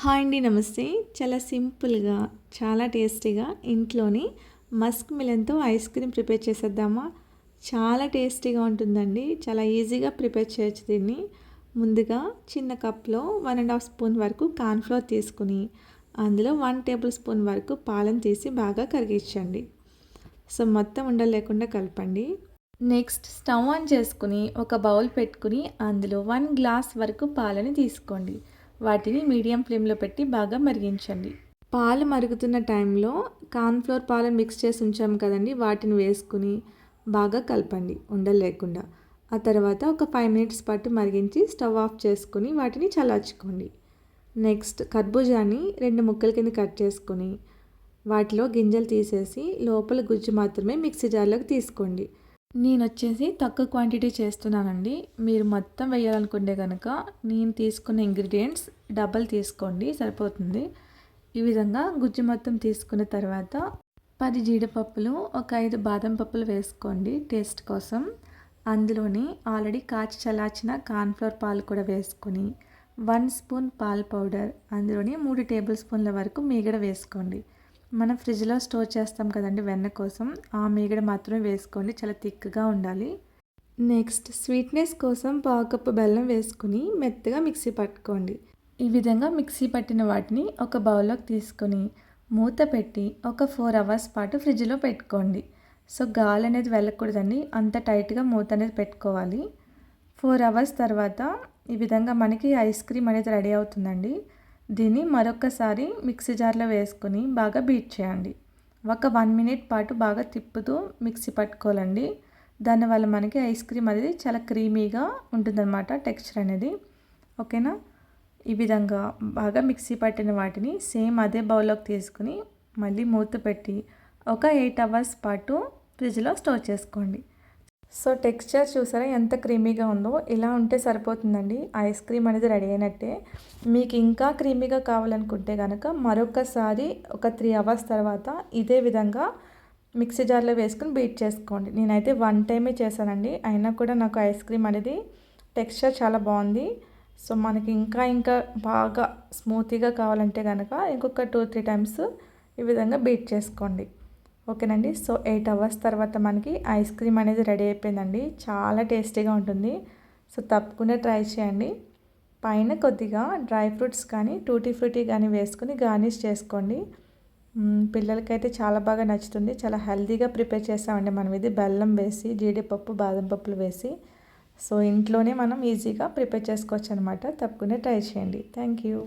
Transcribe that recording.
Hi అండి నమస్తే. చాలా సింపుల్గా చాలా టేస్టీగా ఇంట్లోని మస్క్ మిలన్తో ఐస్ క్రీమ్ ప్రిపేర్ చేసేద్దామా? చాలా టేస్టీగా ఉంటుందండి. చాలా ఈజీగా ప్రిపేర్ చేయొచ్చు దీన్ని. ముందుగా చిన్న కప్లో వన్ అండ్ హాఫ్ స్పూన్ వరకు కార్న్ఫ్లోర్ తీసుకుని అందులో వన్ టేబుల్ స్పూన్ వరకు పాలను తీసి బాగా కరిగించండి. సో మొత్తం ఉండలేకుండా కలపండి. నెక్స్ట్ స్టవ్ ఆన్ చేసుకుని ఒక బౌల్ పెట్టుకుని అందులో వన్ గ్లాస్ వరకు పాలని తీసుకోండి. వాటిని మీడియం ఫ్లేమ్లో పెట్టి బాగా మరిగించండి. పాలు మరుగుతున్న టైంలో కార్న్ఫ్లోర్ పాలు మిక్స్ చేసి ఉంచాము కదండి వాటిని వేసుకుని బాగా కలపండి ఉండలేకుండా ఆ తర్వాత ఒక ఫైవ్ మినిట్స్ పాటు మరిగించి స్టవ్ ఆఫ్ చేసుకుని వాటిని చల్లార్చుకోండి. నెక్స్ట్ కర్బూజాని రెండు ముక్కల కింద కట్ చేసుకొని వాటిలో గింజలు తీసేసి లోపల గుజ్జు మాత్రమే మిక్సీ జార్లోకి తీసుకోండి. నేను వచ్చేసి తక్కువ క్వాంటిటీ చేస్తున్నానండి. మీరు మొత్తం వేయాలనుకుంటే కనుక నేను తీసుకున్న ఇంగ్రీడియంట్స్ డబల్ తీసుకోండి సరిపోతుంది. ఈ విధంగా గుజ్జు మొత్తం తీసుకున్న తర్వాత పది జీడిపప్పులు ఒక ఐదు బాదం పప్పులు వేసుకోండి టేస్ట్ కోసం. అందులోని ఆల్రెడీ కాచి చల్లార్చిన కార్న్ఫ్లవర్ పాలు కూడా వేసుకొని వన్ స్పూన్ పాల్ పౌడర్ అందులోని మూడు టేబుల్ స్పూన్ల వరకు మీగడ వేసుకోండి. మనం ఫ్రిడ్జ్లో స్టోర్ చేస్తాం కదండి వెన్న కోసం ఆ మీగడ మాత్రమే వేసుకోండి చాలా థిక్గా ఉండాలి. నెక్స్ట్ స్వీట్నెస్ కోసం పావుకప్పు బెల్లం వేసుకుని మెత్తగా మిక్సీ పట్టుకోండి. ఈ విధంగా మిక్సీ పట్టిన వాటిని ఒక బౌల్లోకి తీసుకొని మూత పెట్టి ఒక ఫోర్ అవర్స్ పాటు ఫ్రిడ్జ్లో పెట్టుకోండి. సో గాలి అనేది వెళ్ళకూడదండి అంత టైట్గా మూత అనేది పెట్టుకోవాలి. ఫోర్ అవర్స్ తర్వాత ఈ విధంగా మనకి ఐస్ క్రీమ్ అనేది రెడీ అవుతుందండి. దీన్ని మరొకసారి మిక్సీ జార్లో వేసుకొని బాగా బీట్ చేయండి. ఒక వన్ మినిట్ పాటు బాగా తిప్పుతూ మిక్సీ పట్టుకోవాలండి. దానివల్ల మనకి ఐస్ క్రీమ్ అనేది చాలా క్రీమీగా ఉంటుందన్నమాట టెక్స్చర్ అనేది. ఓకేనా? ఈ విధంగా బాగా మిక్సీ పట్టిన వాటిని సేమ్ అదే బౌల్లోకి తీసుకుని మళ్ళీ మూత పెట్టి ఒక ఎయిట్ అవర్స్ పాటు ఫ్రిడ్జ్లో స్టోర్ చేసుకోండి. సో టెక్స్చర్ చూసారా ఎంత క్రీమీగా ఉందో? ఇలా ఉంటే సరిపోతుందండి. ఐస్ క్రీమ్ అనేది రెడీ అయినట్టే. మీకు ఇంకా క్రీమీగా కావాలనుకుంటే కనుక మరొకసారి ఒక త్రీ అవర్స్ తర్వాత ఇదే విధంగా మిక్సీ జార్లో వేసుకుని బీట్ చేసుకోండి. నేనైతే వన్ టైమే చేశానండి. అయినా కూడా నాకు ఐస్ క్రీమ్ అనేది టెక్స్చర్ చాలా బాగుంది. సో మనకి ఇంకా ఇంకా బాగా స్మూతీగా కావాలంటే కనుక ఇంకొక టూ త్రీ టైమ్స్ ఈ విధంగా బీట్ చేసుకోండి. ఓకేనండి. సో ఎయిట్ అవర్స్ తర్వాత మనకి ఐస్ క్రీమ్ అనేది రెడీ అయిపోయిందండి. చాలా టేస్టీగా ఉంటుంది. సో తప్పకుండా ట్రై చేయండి. పైన కొద్దిగా డ్రై ఫ్రూట్స్ కానీ టూటీ ఫ్రూటీ కానీ వేసుకుని గార్నిష్ చేసుకోండి. పిల్లలకైతే చాలా బాగా నచ్చుతుంది. చాలా హెల్తీగా ప్రిపేర్ చేస్తామండి మనం. ఇది బెల్లం వేసి జీడిపప్పు బాదం పప్పులు వేసి. సో ఇంట్లోనే మనం ఈజీగా ప్రిపేర్ చేసుకోవచ్చు అనమాట తప్పకుండా ట్రై చేయండి. Thank you.